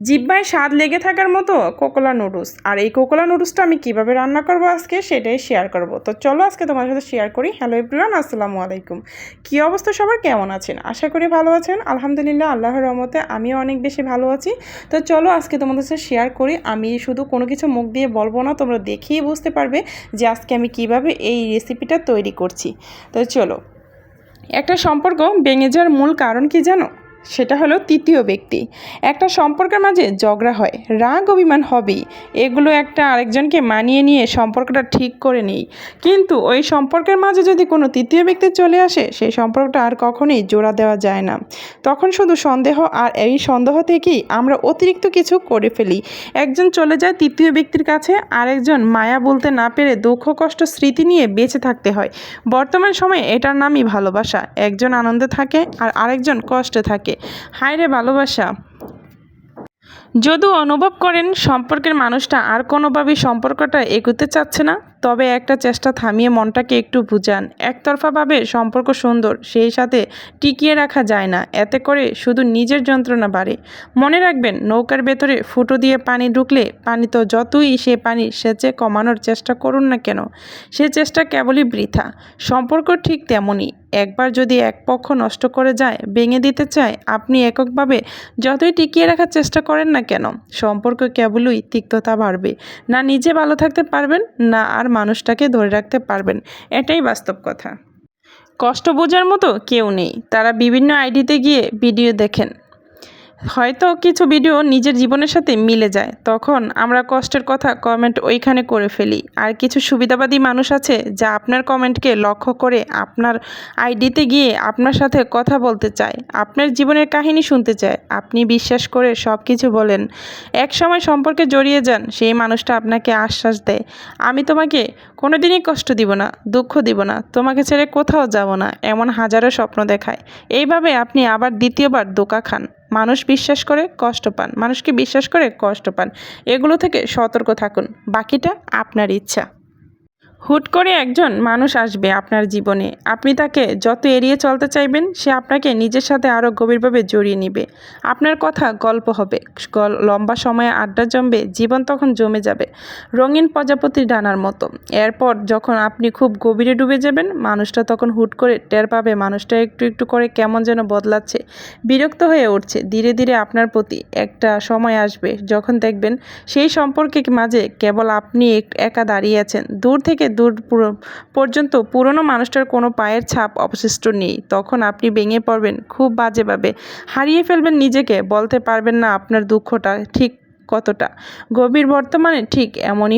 জিব্বায় স্বাদ লেগে থাকার মতো কোকোলা নুডলস। আর এই কোকোলা নুডলসটা আমি কীভাবে রান্না করব আজকে সেটাই শেয়ার করব। তো চলো আজকে তোমার সাথে শেয়ার করি। হ্যালো এভরিওয়ান, আসসালামু আলাইকুম। কী অবস্থা? সবার কেমন আছেন? আশা করি ভালো আছেন। আলহামদুলিল্লাহ, আল্লাহর রহমতে আমিও অনেক বেশি ভালো আছি। তো চলো আজকে তোমাদের সাথে শেয়ার করি। আমি শুধু কোনো কিছু মুখ দিয়ে বলব না, তোমরা দেখেই বুঝতে পারবে যে আজকে আমি কীভাবে এই রেসিপিটা তৈরি করছি। তো চলো। একটা সম্পর্ক ভেঙে যাওয়ার মূল কারণ কি জানো? সেটা হলো তৃতীয় ব্যক্তি। একটা সম্পর্কের মাঝে ঝগড়া হয়, রাগ অভিমান হবেই। এগুলো একটা আরেকজনকে মানিয়ে নিয়ে সম্পর্কটা ঠিক করে নিই। কিন্তু ওই সম্পর্কের মাঝে যদি কোনো তৃতীয় ব্যক্তি চলে আসে, সেই সম্পর্কটা আর কখনোই জোড়া দেওয়া যায় না। তখন শুধু সন্দেহ আর এই সন্দেহ থেকেই আমরা অতিরিক্ত কিছু করে ফেলি। একজন চলে যায় তৃতীয় ব্যক্তির কাছে, আরেকজন মায়া বলতে না পেরে দুঃখ, কষ্ট, স্মৃতি নিয়ে বেঁচে থাকতে হয়। বর্তমান সময়ে এটার নামই ভালোবাসা। একজন আনন্দে থাকে আর আরেকজন কষ্টে থাকে। হায় রে ভালোবাসা। যদিও অনুভব করেন সম্পর্কের মানুষটা আর কোনোভাবেই সম্পর্কটা এগোতে চাচ্ছে না, তবে একটা চেষ্টা থামিয়ে মনটাকে একটু বুঝান। একতরফাভাবে সম্পর্ক সুন্দর, সেই সাথে টিকিয়ে রাখা যায় না, এতে করে শুধু নিজের যন্ত্রণা বাড়ে। মনে রাখবেন, নৌকার ভেতরে ফুটো দিয়ে পানি ঢুকলে পানি তো যতই সে পানি সেচে কমানোর চেষ্টা করুন না কেন, সে চেষ্টা কেবলই বৃথা। সম্পর্ক ঠিক তেমনই। একবার যদি এক পক্ষ নষ্ট করে যায়, ভেঙে দিতে চায়, আপনি এককভাবে যতই টিকিয়ে রাখার চেষ্টা করেন না কেন, সম্পর্ক কেবলই তিক্ততা বাড়বে। না নিজে ভালো থাকতে পারবেন, না আর মানুষটাকে ধরে রাখতে পারবেন, এটাই বাস্তব কথা। কষ্ট বোঝার মতো কেউ নেই। তারা বিভিন্ন আইডিতে গিয়ে ভিডিও দেখেন। হয়তো কিছু ভিডিও নিজের জীবনের সাথে মিলে যায়। তখন আমরা কষ্টের কথা কমেন্ট ওইখানে করে ফেলি। আর কিছু সুবিধাবাদী মানুষ আছে যা আপনার কমেন্টকে লক্ষ্য করে আপনার আইডিতে গিয়ে আপনার সাথে কথা বলতে চায়। আপনার জীবনের কাহিনী শুনতে চায়। আপনি বিশ্বাস করে সব কিছু বলেন। এক সময় সম্পর্কে জড়িয়ে যান, সেই মানুষটা আপনাকে আশ্বাস দেয়। আমি তোমাকে কোনোদিনই কষ্ট দিব না, দুঃখ দিব না, তোমাকে ছেড়ে কোথাও যাব না, এমন হাজারো স্বপ্ন দেখায়। এইভাবে আপনি আবার দ্বিতীয়বার দোকা খান। মানুষ বিশ্বাস করে, কষ্ট পান। মানুষকে বিশ্বাস করে, কষ্ট পান। এগুলো থেকে সতর্ক থাকুন। বাকিটা আপনার ইচ্ছা। হুট করে একজন মানুষ আসবে আপনার জীবনে। আপনি তাকে যত এড়িয়ে চলতে চাইবেন, সে আপনাকে নিজের সাথে আরও গভীরভাবে জড়িয়ে নেবে। আপনার কথা গল্প হবে। লম্বা সময়ে আড্ডা জমবে, জীবন তখন জমে যাবে। রঙিন প্রজাপতির ডানার মতো। এরপর যখন আপনি খুব গভীরে ডুবে যাবেন, মানুষটা তখন হুট করে টের পাবে মানুষটা একটু একটু করে কেমন যেন বদলাচ্ছে। বিরক্ত হয়ে উঠছে। ধীরে ধীরে আপনার প্রতি একটা সময় আসবে। যখন দেখবেন সেই সম্পর্কের মাঝে কেবল আপনি একা দাঁড়িয়ে আছেন। দূর থেকে দূর পুরো, পর্যন্ত পুরনো মানুষটার কোনো পায়ের ছাপ অবশিষ্ট নেই। তখন আপনি ভেঙে পড়বেন, খুব বাজেভাবে। হারিয়ে ফেলবেন নিজেকে, বলতে পারবেন না আপনার দুঃখটা ঠিক কতটা। গভীর বর্তমানে ঠিক এমনই